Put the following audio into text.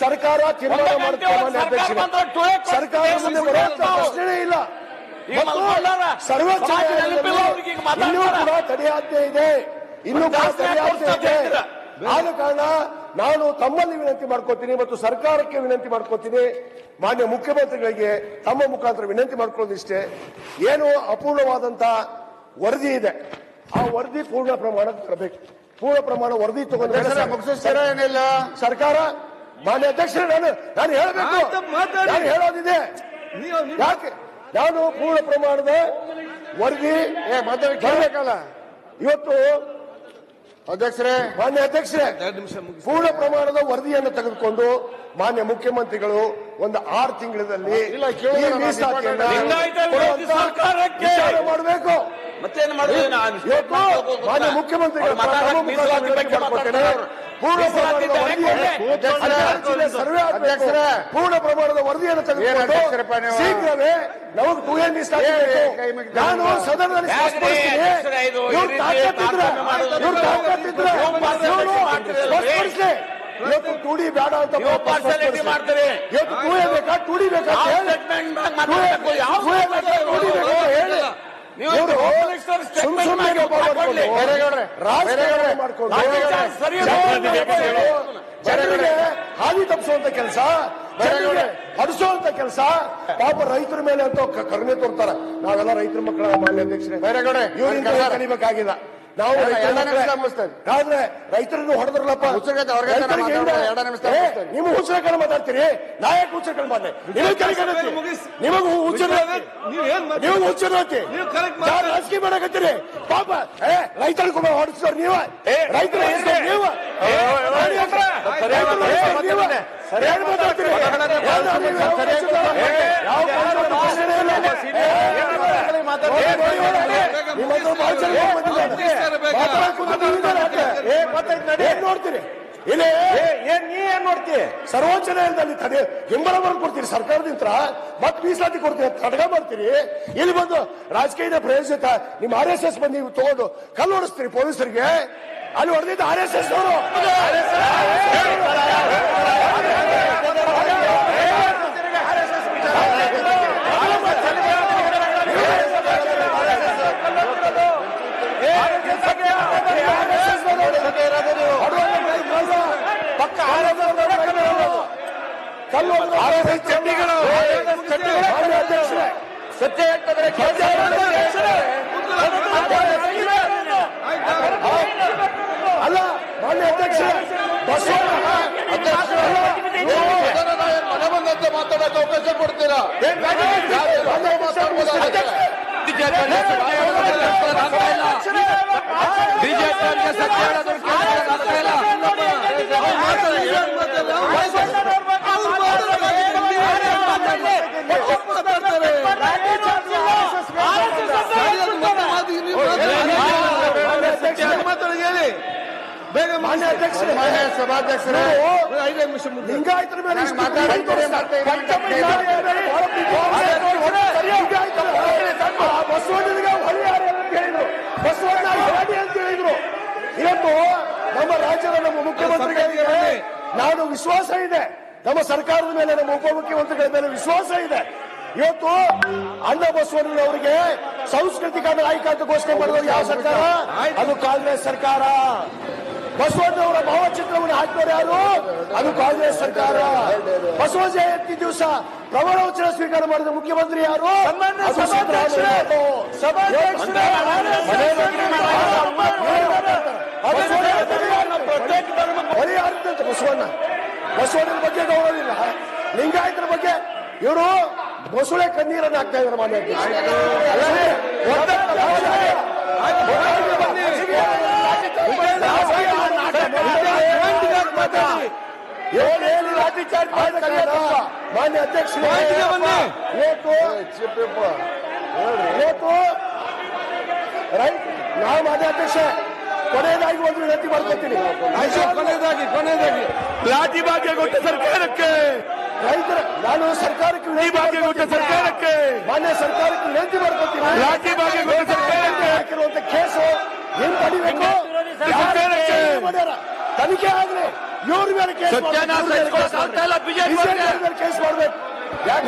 ಸರ್ಕಾರ ತೀರ್ಮಾನ ಮಾಡುತ್ತೆ ಸರ್ಕಾರ ಮುಂದೆ ಬರುವಂತ ಪ್ರಶ್ನೆನೇ ಇಲ್ಲ. ಸರ್ವೋಚ್ಚ. ಇನ್ನೂ ಕೂಡ ತಡೆಯಾಜ್ಞೆ ಇದೆ. ಇನ್ನೂ ಕೂಡ ತಡೆಯಾಜ್ಞೆ ಇದೆ. ಆದ ಕಾರಣ ನಾನು ತಮ್ಮಲ್ಲಿ ವಿನಂತಿ ಮಾಡ್ಕೋತೀನಿ ಮತ್ತು ಸರ್ಕಾರಕ್ಕೆ ವಿನಂತಿ ಮಾಡ್ಕೋತೀನಿ. ಮಾನ್ಯ ಮುಖ್ಯಮಂತ್ರಿಗಳಿಗೆ ತಮ್ಮ ಮುಖಾಂತರ ವಿನಂತಿ ಮಾಡ್ಕೊಳ್ಳೋದಿಷ್ಟೇ. ಏನು ಅಪೂರ್ಣವಾದಂತಹ ವರದಿ ಇದೆ. ಆ ವರದಿ ಪೂರ್ಣ ಪ್ರಮಾಣಕ್ಕೆ ತರಬೇಕು. ಪೂರ್ಣ ಪ್ರಮಾಣ ವರದಿ ತಗೊಂಡ್ರೆ ಏನಿಲ್ಲ. ಸರ್ಕಾರ ಮಾನ್ಯ ಅಧ್ಯಕ್ಷರೇ ನಾನು ನಾನು ಹೇಳಬೇಕು. ಮಾತಾಡಿ. ನಾನು ಹೇಳೋದಿದೆ. ಯಾಕೆ? ನಾನು ಪೂರ್ಣ ಪ್ರಮಾಣದ ವರದಿ ಏ ಮಾತಾಡಿ ಕೇಳಬೇಕಲ್ಲ. ಇವತ್ತು ಅಧ್ಯಕ್ಷರೇ. ಮಾನ್ಯ ಅಧ್ಯಕ್ಷರೇ ಪೂರ್ಣ ಪ್ರಮಾಣದ ವರದಿಯನ್ನು ತೆಗೆದುಕೊಂಡು ಮಾನ್ಯ ಮುಖ್ಯಮಂತ್ರಿಗಳು ಒಂದು ಆರು ತಿಂಗಳಲ್ಲಿ ಮಾಡಬೇಕು. ಮತ್ತೇನು ಮಾಡುದು? ಮಾನ್ಯ ಮುಖ್ಯಮಂತ್ರಿಗಳು. ಪೂರ್ಣ ಪ್ರಮಾಣದ ಸರ್ವೆ. ಪೂರ್ಣ ಪ್ರಮಾಣದ ವರದಿಯನ್ನು ತೆಗೆದುಕೊಂಡು ನೀವು? ಶೀಘ್ರವೇ ನಮಗೆ ಟೂ ಎನ್ ನಾನು ಸದನದಲ್ಲಿ ನೀವು. ಇವತ್ತು ಟೂಡಿ ಬೇಡ ಅಂತ ನೀವು ಇವತ್ತು ಟೂ ಎ ಬೇಕಾ ಟೂಡಿ ಬೇಕಾ ಯಾವ ಜನರಿಗೆ ಹಾದಿ ತಪ್ಪಿಸುವಂತ ಕೆಲಸ. ಜನರಿಗೆ ಹಡಿಸುವಂತ ಕೆಲಸ. ಪಾಪ ರೈತರ ಮೇಲೆ ಅಂತ ಕರುಣೆ ತೋರ್ತಾರ. ನಾವೆಲ್ಲ ರೈತರ ಮಕ್ಕಳ ಮಾನ್ಯ ಅಧ್ಯಕ್ಷರೇ. ಬೆರೆಗಡೆ ಇವರಿಂದ. ಕಲಿಬೇಕಾಗಿಲ್ಲ. ನಾವು. ಆದ್ರೆ ರೈತರನ್ನು ಹೊಡೆದ್ರಲ್ಲಪ್ಪ ಹುಚ್ಚರ್ಗತ್ತೆ ಹುಚ್ಚರಕಣ ರೈತರಿಗೆ ಮಾತಾಡ್ತೀರಿ ನಾ ಯಾಕೆ ಹುಚ್ಚರಕಣ ಕಲಿಕನತ್ತಿ ನಿಮಗೂ ಹುಚ್ಚರ ನೀವು ಹುಚ್ಚರ ಮಾತಾಡ್ತೀರಿ? ಮಾತಾಡಿ. ರಾಜಕೀಯ ಮಾಡಕತ್ತೀರಿ ಪಾಪ ಏ ರೈತರ ಕೂಡ ಹೊಡಿಸ್ತಾರ ನೀವ ರೈತರ ನೀವ ಸರಿಯಾಗಿ ಮಾತಾಡ್ತೀರಿ? ಯಾವ ಪಕ್ಷದ ನೋಡ್ತೀರಿ? ಏ ಏನ್ ನೀ ಏನ್ ನೋಡ್ತಿ? ಸರ್ವೋಚ್ಚ ನ್ಯಾಯಾಲಯದಲ್ಲಿ ತಡೆ ಬಂದು ಕೊಡ್ತೀರಿ ಸರ್ಕಾರದಿಂದ ಮತ್ ಮೀಸಲಾತಿ ಕೊಡ್ತೀರಿ ತಡಗ ಮಾಡ್ತೀರಿ. ಇಲ್ಲಿ ಬಂದು ರಾಜಕೀಯದ ಪ್ರಯೋಜಿತ ನಿಮ್ ಆರ್ ಎಸ್ ಎಸ್ ಬಂದು ನೀವು ತಗೊಂಡು ಕಲ್ಲು ಹೊಡಿಸ್ತೀರಿ ಪೊಲೀಸರಿಗೆ. ಅಲ್ಲಿ ಹೊಡೆದಿದ್ದ ಆರ್ ಎಸ್ ಎಸ್ ಅವರು. ಸತ್ಯ ಹೇಳ್ತಂದ್ರೆ ಅಲ್ಲ ಮಾನ್ಯ ಅಧ್ಯಕ್ಷ ಬಸವಣ್ಣ. ಮನೆ ಬಂದಂತೆ ಮಾತಾಡೋಕೆ ಅವಕಾಶ ಕೊಡ್ತೀರಾ? ಬಿಜೆಪಿ ಸತ್ಯ ಹೇಳೋದಕ್ಕೆ ಇಲ್ಲ. ಮಾನ್ಯ ಅಧ್ಯಕ್ಷರೇ. ಮಾನ್ಯ ಸಭಾಧ್ಯಕ್ಷರೇ. ಐದೇ ನಿಮಿಷ ಮುಗಿದು. ಲಿಂಗಾಯತರ ಮೇಲೆ ಇಷ್ಟು ಮಾತಾಡಿ, ಪ್ರೀತಿ ಮಾತಾಡಿ, ಪಂಚಮಸಾಲಿ ಮೇಲೆ ಬಹಳ ಪ್ರೀತಿ. ಲಿಂಗಾಯತರ ಆ ಬಸವಣ್ಣನಿಗೆ ಹೊಳಿ ಅಂತ ಹೇಳಿದ್ರು. ಬಸವಣ್ಣ ಹೇಳಿ ಅಂತ ಹೇಳಿದ್ರು. ಇವತ್ತು ನಮ್ಮ ರಾಜ್ಯದ ನಮ್ಮ ಮುಖ್ಯಮಂತ್ರಿಗಳಿಗೆ ನಾನು ವಿಶ್ವಾಸ ಇದೆ. ನಮ್ಮ ಸರ್ಕಾರದ ಮೇಲೆ ನಮ್ಮ ಉಪಮುಖ್ಯಮಂತ್ರಿಗಳ ಮೇಲೆ ವಿಶ್ವಾಸ ಇದೆ. ಇವತ್ತು ಅಣ್ಣ ಬಸವಣ್ಣನವರಿಗೆ ಸಾಂಸ್ಕೃತಿಕ ನಾಯಕತ್ವ ಘೋಷಣೆ ಮಾಡಿದವರು ಯಾವ ಸರ್ಕಾರ? ಅದು ಕಾಂಗ್ರೆಸ್ ಸರ್ಕಾರ. ಬಸವಣ್ಣವರ ಭಾವಚಿತ್ರವನ್ನು ಹಾಕಿದವರು ಯಾರು? ಅದು ಕಾಂಗ್ರೆಸ್ ಸರ್ಕಾರ. ಬಸವ ಜಯಂತಿ ದಿವಸ ಪ್ರಮಾಣ ವಚನ ಸ್ವೀಕಾರ ಮಾಡಿದ ಮುಖ್ಯಮಂತ್ರಿ ಯಾರು? ಬಸವಣ್ಣ. ಬಸವಣ್ಣನ ಬಗ್ಗೆ ಗೌರವಿಲ್ಲ ಲಿಂಗಾಯತರ ಬಗ್ಗೆ ಇವರು ಬಸಳೆ ಕಣ್ಣೀರನ್ನು ಹಾಕ್ತಾ ಇದ್ದಾರೆ ಮಾನ್ಯ ಅಧ್ಯಕ್ಷರೇ. ಅಲ್ಲದೆ ಏನ್ ಹೇಳಿ ಲಾಠಿ ಚಾರ್ಜ್ ಮಾನ್ಯ ಅಧ್ಯಕ್ಷರೇ. ಇವತ್ತು ಇವತ್ತು ರೈಟ್ ನಾವು ಮಾನ್ಯ ಅಧ್ಯಕ್ಷ ಕೊನೆಯದಾಗಿ ಒಂದು ವಿನಂತಿ ಮಾಡ್ಕೊತೀನಿ. ಕೊನೆಯದಾಗಿ ಕೊನೆಯದಾಗಿ. ಲಾಠಿ ಭಾಗ್ಯ ಕೊಟ್ಟ ಸರ್ಕಾರಕ್ಕೆ. ರೈತರ ನಾನು ಸರ್ಕಾರಕ್ಕೆ ವಿನಂತಿ ಭಾಗ್ಯ ಕೊಟ್ಟ. ಸರ್ಕಾರಕ್ಕೆ. ಮಾನ್ಯ ಸರ್ಕಾರಕ್ಕೆ ವಿನಂತಿ ಮಾಡ್ಕೊತೀನಿ. ಲಾಠಿ ಭಾಗ್ಯ ಕೊಟ್ಟ ಸರ್ಕಾರಕ್ಕೆ. ಹಾಕಿರುವಂತ ಕೇಸು ಏನ್ ಪಡಿಬೇಕು? ಸರ್ಕಾರಕ್ಕೆ? ತನಿಖೆ ಆದ್ರೆ ಇವ್ರ ಮೇಲೆ ಕೇಸ್ ಸತ್ಯಾನಾಶ ಮಾಡ್ಬೇಕು, ಆಗ್ತಾ ಇಲ್ಲ. ಮೇಲೆ ಕೇಸ್ ಮಾಡ್ಬೇಕು ಯಾಕೆ